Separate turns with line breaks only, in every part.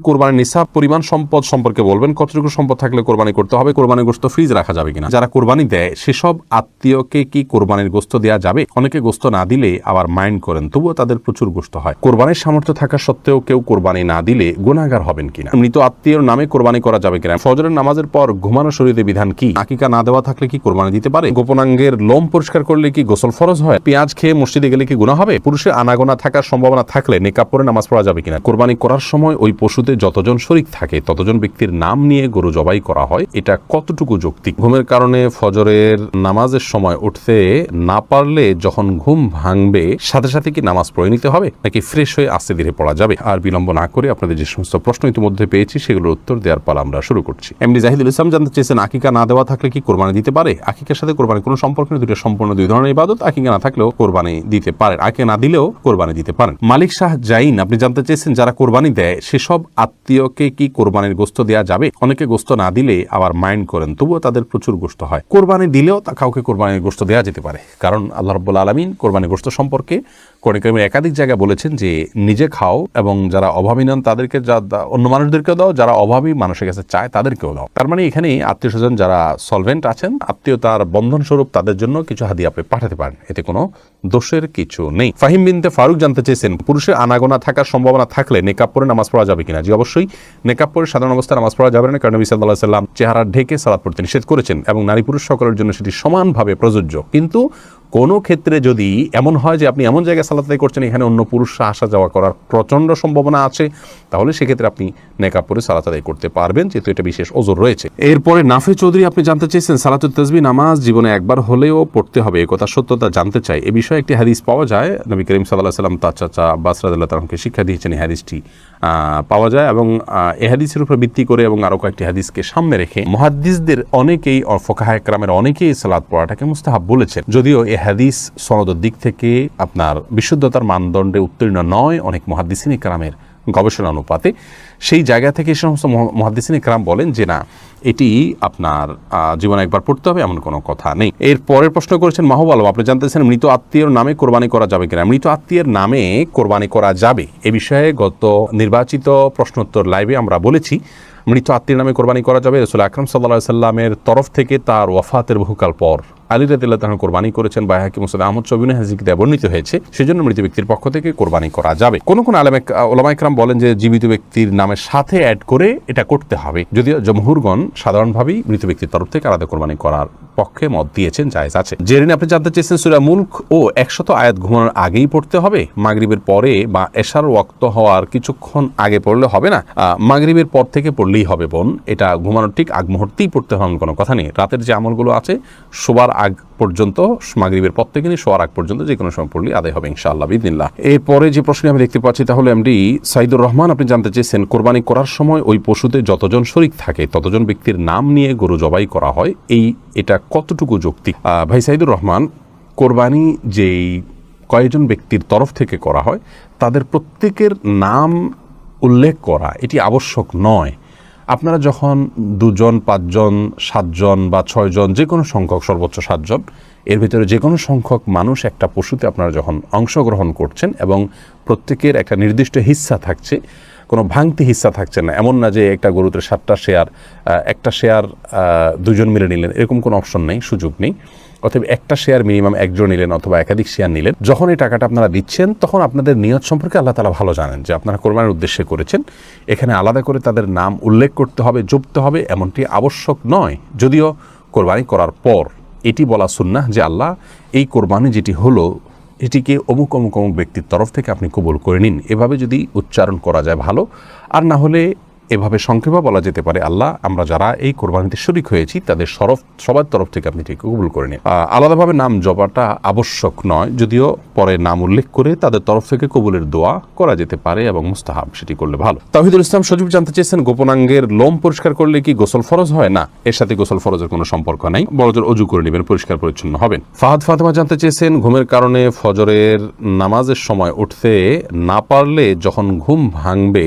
কোরবানির নিসাব পরিমাণ সম্পদ সম্পর্কে বলবেন? কতটুকু সম্পদ থাকলে কোরবানি করতে হবে? কোরবানির গোস্ত ফ্রিজ রাখা যাবে কিনা? যারা কোরবানি দেয়, সেসব আত্মীয়কে কি কোরবানির গোস্ত দেওয়া যাবে? অনেকে গোস্ত না দিলে আবার মাইন্ড করেন, তবুও তাদের প্রচুর গোস্ত হয়। কোরবানির সামর্থ্য থাকা সত্ত্বেও কেউ কোরবানি না দিলে গুণাগার হবেন কিনা? মৃত আত্মীয়র নামে কোরবানি করা যাবে কিনা? ফজরের নামাজের পর ঘুমানো শরীরে বিধান কি? আকিকা না দেওয়া থাকলে কি কোরবানি দিতে পারে? গোপনাঙ্গের লোম পরিষ্কার করলে কি গোসল ফরজ হয়? পেঁয়াজ খেয়ে মসজিদে গেলে কি গুণা হবে? পুরুষের আনাগোনা থাকার সম্ভাবনা থাকলে নেকাপ পরে নামাজ পড়া যাবে কিনা? কোরবানি করার সময় ওই পশুতে যতজন শরিক থাকে, ততজন ব্যক্তির নাম নিয়ে গরু জবাই করা হয়, এটা কতটুকু যৌক্তিক? ঘুমের কারণে ফজরের নামাজের সময় উঠতে না পারলে যখন ঘুম ভাঙবে, সাথে সাথে কি নামাজ পড়ে নিতে হবে? নাকি ফ্রেশ হয়ে আস্তে ধীরে পড়া যাবে? আর বিলম্ব না করে আপনাদের যে সমস্ত প্রশ্ন ইতিমধ্যে পেয়েছি, সেগুলোর উত্তর দেওয়ার পালা আমরা শুরু করছি। এমনি জাহিদুল ইসলাম জানতে চেয়েছেন, আকিকা না দেওয়া থাকলে কি কোরবানি দিতে পারে? আকিকার সাথে কোরবানি কোনো সম্পর্ক নেই দুটো সম্পূর্ণ দুই ধরনের ইবাদত, আকিকা না থাকলেও কোরবানি দিতে পারেন। আকিকা না দিলেও কোরবানি দিতে পারেন। মালিক শাহ জাইন, আপনি জানতে চেয়েছেন যারা কোরবানি দেয়, সেসব আত্মীয়কে কি কোরবানির গোস্ত দেওয়া যাবে? অনেকে গোস্ত না দিলে আবার মাইন্ড করেন, তবুও তাদের প্রচুর গোস্ত হয়। কোরবানি দিলেও তা কাউকে কোরবানির গোস্ত দেওয়া যেতে পারে। কারণ আল্লাহ রব্বুল আলমিন কোরবানির গোস্ত সম্পর্কে কর্ণিকর্মীর একাধিক জায়গায় বলেছেন যে নিজে খাও এবং যারা অভাবী নন তাদেরকে যা অন্য মানুষদেরকেও দাও, যারা অভাবী মানুষের কাছে চায় তাদেরকেও দাও। তার মানে এখানে আত্মীয় স্বজন যারা সলভেন্ট আছেন, আত্মীয়তার বন্ধন স্বরূপ তাদের জন্য কিছু হাদিয়া আপনি পাঠাতে পারেন। এতে কোনো দোষের কিছু নেই। ফাহিম বিনতে ফারুক জানতে চেয়েছেন, পুরুষের আনাগোনা থাকার সম্ভাবনা থাকলে নেকাপ পরে নামাজ পড়া যাবে কিনা? জি, অবশ্যই। নেকাপ পরে সাধারণ অবস্থায় নামাজ পড়া যাবে না, কারণ নবী সাল্লাহ সাল্লাম চেহারা ঢেকে সালাদ পড়তে নিষেধ করেছেন এবং নারী পুরুষ সকলের জন্য সেটি সমানভাবে প্রযোজ্য। কিন্তু কোনো ক্ষেত্রে যদি এমন হয় যে আপনি এমন জায়গায় সালাত আদায় করছেন, এখানে অন্য পুরুষরা আসা যাওয়া করার প্রচণ্ড সম্ভাবনা আছে, তাহলে সেক্ষেত্রে আপনি নেকাপ পরে সালাত আদায় করতে পারবেন, যেহেতু এটা বিশেষ ওজোর রয়েছে। এরপরে নাফে চৌধুরী, আপনি জানতে চেয়েছেন সালাতুল তসবি নামাজ জীবনে একবার হলেও পড়তে হবে, এ কথা সত্যতা জানতে চাই। এ বিষয়ে একটি হাদিস পাওয়া যায়, নবী করিম সাল্লাহ সাল্লাম তার চাচা আব্বাস তালামকে শিক্ষা দিয়েছেন এই হাদিসটি। পাওয়া যায় এবং এহাদিসের উপর ভিত্তি করে এবং আরও কয়েকটি হাদিসকে সামনে রেখে মহাদ্দিসদের অনেকেই ফোকাহাকরামের অনেকেই সালাদ পড়াটাকে মুস্তাহাব বলেছেন। যদিও এ হাদিস সনদের দিক থেকে আপনার বিশুদ্ধতার মানদণ্ডে উত্তীর্ণ নয়, অনেক মহাদ্দিসিন একরামের। গবেষণা অনুপাতে, সেই জায়গা থেকে এই সমস্ত মহাদ্দিসিন একরাম বলেন যে না, এটি আপনার জীবনে একবার পড়তে হবে, এমন কোনো কথা নেই। এর পরের প্রশ্ন করেছেন মাহবুব আলম, আপনি জানতেছেন মৃত আত্মীয়র নামে কোরবানি করা যাবে কিনা? মৃত আত্মীয়ের নামে কোরবানি করা যাবে। এ বিষয়ে গত নির্বাচিত প্রশ্নোত্তর লাইভে আমরা বলেছি, মৃত আত্মীয় নামে কোরবানি করা যাবে। রসুল আকরম সাল্লাহ সাল্লামের তরফ থেকে তার ওয়াফাতের বহুকাল পর আলী রাদিল্লাহ তাহলে কোরবানি করেছেন বা হাকিম মুসাদ আহমদ চবিন হাজিক দেয়া হয়েছে। সেজন্য মৃত ব্যক্তির পক্ষ থেকে কোরবানি করা যাবে। কোন কোন আলম ওলামা ইকরাম বলেন যে জীবিত ব্যক্তির নামের সাথে অ্যাড করে এটা করতে হবে। যদিও জমহুরগণ সাধারণভাবেই মৃত ব্যক্তির তরফ থেকে আলাদা কোরবানি করার পক্ষে মত দিয়েছেন, জায়েজ আছে। জেরিন, আপনি জানতে চেয়েছেন সুরা মুলক ও একশত আয়াত ঘুমানোর আগেই পড়তে হবে? মাগরিবের পরে বা এশার ওয়াক্ত হওয়ার কিছুক্ষণ আগে পড়লে হবে না? মাগরিবের পর থেকে পড়লেই হবে বোন। এটা ঘুমানোর ঠিক আগ মুহূর্তেই পড়তে হবে কোনো কথা নেই। রাতের যে আমলগুলো আছে, শোবার আগ পর্যন্ত, মাগরিবের পর থেকে নিয়ে শোয়ার আগ পর্যন্ত যে কোনো সময় পড়লেই আদায় হবে ইনশাআল্লাহ বিদিল্লাহ এরপরে যে প্রশ্নে আমি দেখতে পাচ্ছি তাহলে এমডি, সাইদুর রহমান আপনি জানতে চেয়েছেন, কোরবানি করার সময় ওই পশুতে যতজন শরিক থাকে, ততজন ব্যক্তির নাম নিয়ে গরু জবাই করা হয়, এই এটা কতটুকু যৌক্তিক? ভাই সাইদুর রহমান, কোরবানি যেই কয়েকজন ব্যক্তির তরফ থেকে করা হয়, তাদের প্রত্যেকের নাম উল্লেখ করা এটি আবশ্যক নয়। আপনারা যখন দুজন, পাঁচজন, সাতজন বা ছয়জন যে কোনো সংখ্যক, সর্বোচ্চ সাতজন, এর ভিতরে যে কোনো সংখ্যক মানুষ একটা পশুতে আপনারা যখন অংশগ্রহণ করছেন এবং প্রত্যেকের একটা নির্দিষ্ট হিস্সা থাকছে, কোনো ভাঙতি হিস্সা থাকছে না, এমন না যে একটা গরুতে সাতটা শেয়ার একটা শেয়ার দুজন মিলে নিলেন, এরকম কোনো অপশন নেই, সুযোগ নেই। অথবা একটা শেয়ার মিনিমাম একজন নিলেন অথবা একাধিক শেয়ার নিলেন। যখন এই টাকাটা আপনারা দিচ্ছেন, তখন আপনাদের নিয়ত সম্পর্কে আল্লাহ তালা ভালো জানেন যে আপনারা কোরবানির উদ্দেশ্যে করেছেন। এখানে আলাদা করে তাদের নাম উল্লেখ করতে হবে, জপতে হবে, এমনটি আবশ্যক নয়। যদিও কোরবানি করার পর এটি বলা সুন্নাহ যে আল্লাহ এই কোরবানি যেটি হলো, এটিকে অমুক অমুক অমুক ব্যক্তির তরফ থেকে আপনি কবুল করে নিন। এভাবে যদি উচ্চারণ করা যায় ভালো। আর না হলে এভাবে সংক্ষেপে বলা যেতে পারে, আল্লাহ, আমরা যারা এই কোরবানিতে শরিক হয়েছি, তাদের সরফ, সবার তরফ থেকে আপনি ঠিক কবুল করে নিন। আলাদাভাবে নাম জবাটা আবশ্যক নয়, যদিও পরে নাম উল্লেখ করে তাদের তরফ থেকে কবুলের দোয়া করা যেতে পারে এবং মুস্তাহাব সেটি করলে ভালো। তাহিদুল ইসলাম সজীব জানতে চেয়েছেন, গোপনাঙ্গের লোম পরিষ্কার করলে কি গোসল ফরজ হয়? না, এর সাথে গোসল ফরজের কোনো সম্পর্ক নাই। বড়জোর অজু করে নেবেন, পরিষ্কার পরিচ্ছন্ন হবেন। ফাহাদ ফাতেমা জানতে চেয়েছেন, ঘুমের কারণে ফজরের নামাজের সময় উঠতে না পারলে যখন ঘুম ভাঙবে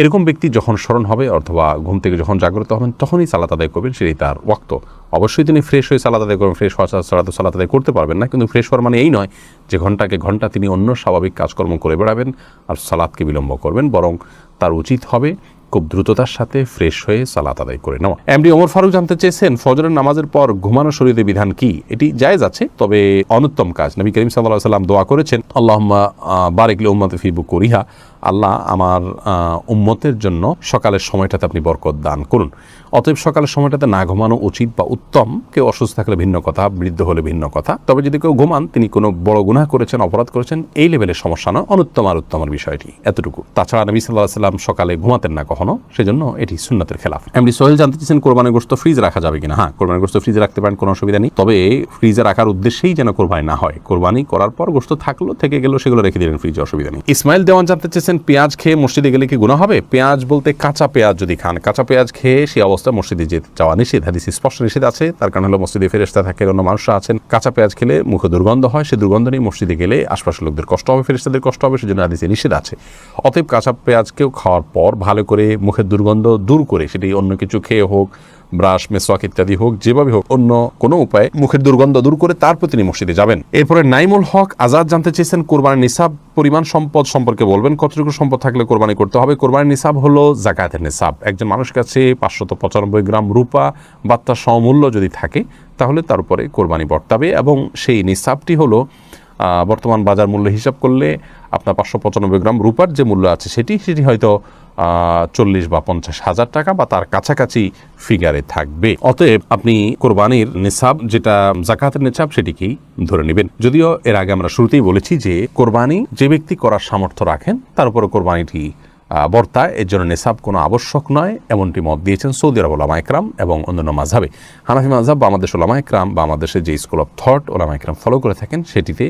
এরকম ব্যক্তি যখন স্মরণ হবে অথবা ঘুম থেকে যখন জাগ্রত হবেন, তখনই সালাত আদায় করবেন, সেটাই তার ওয়াক্ত। অবশ্যই তিনি ফ্রেশ হয়ে সালাত আদায় করবেন ফ্রেশ হওয়া ছাড়া তো সালাত আদায় করতে পারবেন না, কিন্তু ফ্রেশ হওয়ার মানে এই নয় যে ঘন্টাকে ঘণ্টা তিনি অন্য স্বাভাবিক কাজকর্ম করে বেড়াবেন আর সালাদকে বিলম্ব করবেন, বরং তার উচিত হবে খুব দ্রুততার সাথে ফ্রেশ হয়ে সালাত আদায় করে নেওয়া। এমডি ওমর ফারুক জানতে চেয়েছেন, ফজরের নামাজের পর ঘুমানো শরীরে বিধান কি? এটি জায়েজ আছে, তবে অনুত্তম কাজ। নবী করিম সাল্লাহ সাল্লাম দোয়া করেছেন আল্লাহ বারেকলে উম্মত ফিবু করিহা আল্লাহ আমার উম্মতের জন্য সকালের সময়টাতে আপনি বরকত দান করুন। অতএব সকালের সময়টাতে না ঘুমানো উচিত বা উত্তম। কেউ অসুস্থ থাকলে ভিন্ন কথা, বৃদ্ধ হলে ভিন্ন কথা। তবে যদি কেউ ঘুমান, তিনি কোনো বড় গুনাহ করেছেন, অপরাধ করেছেন, এই লেভেলের সমস্যা নয়। অনুত্তম আর উত্তমের বিষয়টি এতটুকু। তাছাড়া নবী সাল্লাহ সাল্লাম সকালে ঘুমাতেন না কখনো, সেজন্য এটি সুন্নাতের খেলাফ। এমনি সোহেল জানতে চেয়েছেন, কোরবানির গোস্ত ফ্রিজ রাখা যাবে কিনা? হ্যাঁ কোরবানির গোস্ত ফ্রিজে রাখতে পারেন, কোনো অসুবিধা নেই। তবে ফ্রিজে রাখার উদ্দেশ্যেই যেন কোরবানি না হয়। কোরবানি করার পর গোস্ত থাকল, থেকে গেলেও সেগুলো রেখে দিলেন, ফ্রিজে অসুবিধা নেই। ইসমাইল দেওয়ান জানতে চেয়েছেন পেঁয়াজ খেয়ে মসজিদে গেলে কি গুণা হবে? পেঁয়াজ বলতে কাঁচা পেঁয়াজ যদি খান। কাঁচা পেঁয়াজ খেয়ে সেই অবস্থা মসজিদে যেতে যাওয়া নিষেধ। হাদিস স্পষ্ট নিষেধ আছে। তার কারণ হলো মসজিদে ফেরেস্তা থাকে অন্য মানুষরা আছেন। কাঁচা পেঁয়াজ খেলে মুখে দুর্গন্ধ হয়। সেই দুর্গন্ধ নিয়ে মসজিদে গেলে আশপাশের লোকদের কষ্ট হবে ফেরেস্তাদের কষ্ট হবে। সেজন্য হাদিসে নিষেধ আছে। অতএব কাঁচা পেঁয়াজকেও খাওয়ার পর ভালো করে মুখের দুর্গন্ধ দূর করে, সেটি অন্য কিছু খেয়ে হোক ব্রাশ মেসওয়াক ইত্যাদি হোক, যেভাবে হোক, অন্য কোনো উপায়ে মুখের দুর্গন্ধ দূর করে তারপর তিনি মসজিদে যাবেন। এরপরে নাইমুল হক আজাদ জানতে চেয়েছেন, কোরবানির নিসাব পরিমাণ সম্পদ সম্পর্কে বলবেন, কতটুকু সম্পদ থাকলে কোরবানি করতে হবে? কোরবানির নিসাব হলো জাকাতের নিসাব। একজন মানুষের কাছে পাঁচশত পঁচানব্বই গ্রাম রূপা বা তার সমমূল্য যদি থাকে, তাহলে তার উপরে কোরবানি বর্তাবে এবং সেই নিসাবটি হলো বর্তমান বাজার মূল্য হিসাব করলে আপনার পাঁচশো পঁচানব্বই গ্রাম রূপার যে মূল্য আছে সেটি সেটি হয়তো চল্লিশ বা পঞ্চাশ হাজার টাকা বা তার কাছাকাছি ফিগারে থাকবে। অতএব আপনি কোরবানির নিসাব, যেটা জাকাতের নিসাব, সেটিকেই ধরে নেবেন। যদিও এর আগে আমরা শুরুতেই বলেছি যে কোরবানি যে ব্যক্তি করার সামর্থ্য রাখেন, তার উপরে কোরবানিটি বর্তায়। এর জন্য নেশাব কোনো আবশ্যক নয়, এমনটি মত দিয়েছেন সৌদি আরব ওলামা একরাম এবং অন্যান্য মাঝাবে হানাফি মাঝাব বা আমাদের ওলামা একরাম বা আমাদের যে স্কুল অফ থট ওলামা একরাম ফলো করে থাকেন, সেটিতে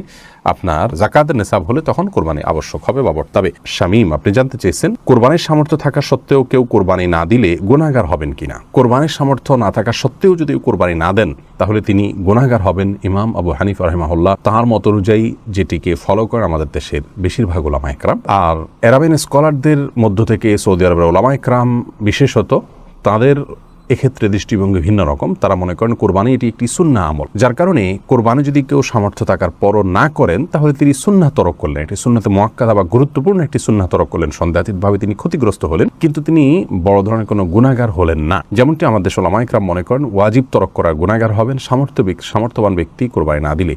আপনার জাকাতের নেশাব হলে তখন কোরবানি আবশ্যক হবে বা বর্তাবে। শামীম, আপনি জানতে চেয়েছেন, কোরবানির সামর্থ্য থাকা সত্ত্বেও কেউ কোরবানি না দিলে গুণাগার হবেন কিনা? কোরবানির সামর্থ্য না থাকা সত্ত্বেও যদি কোরবানি না দেন, তাহলে তিনি গুণাগার হবেন ইমাম আবু হানিফ রহমাহুল্লাহ। তাঁর মত অনুযায়ী যেটিকে ফলো করে আমাদের দেশের বেশিরভাগ ওলামা একরাম। আর এরাবিন স্কলারদের মধ্য থেকে সৌদি আরবের ওলামা একরাম বিশেষত তাদের এক্ষেত্রে দৃষ্টিভঙ্গি ভিন্ন রকম। তারা মনে করেন কোরবানি এটি একটি সুন্না আমল। যার কারণে কোরবানি যদি কেউ সামর্থ্য থাকার পরও না করেন, তাহলে তিনি সুন্না তরক করলেন। এটি সুন্নাতে মোয়াক্কাদা বা গুরুত্বপূর্ণ একটি সুন্না তরক করলেন। সন্দেহাতীতভাবে তিনি ক্ষতিগ্রস্ত হলেন, কিন্তু তিনি বড় ধরনের কোনো গুণাগার হলেন না। যেমনটি আমাদের সোলামাইকরাম মনে করেন, ওয়াজিব তরক করার গুণাগার হবেন, সামর্থ্য সামর্থ্যবান ব্যক্তি কোরবানি না দিলে।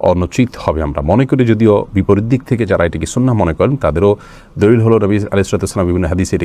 অনুচিত হবে। আমরা মনে করি যদিও বিপরীত দিক থেকে যারা এটিকে সুন্না মনে করেন, তাদেরও দলিল হলো নবী আলিসাল্লাম বিভিন্ন হাদিসে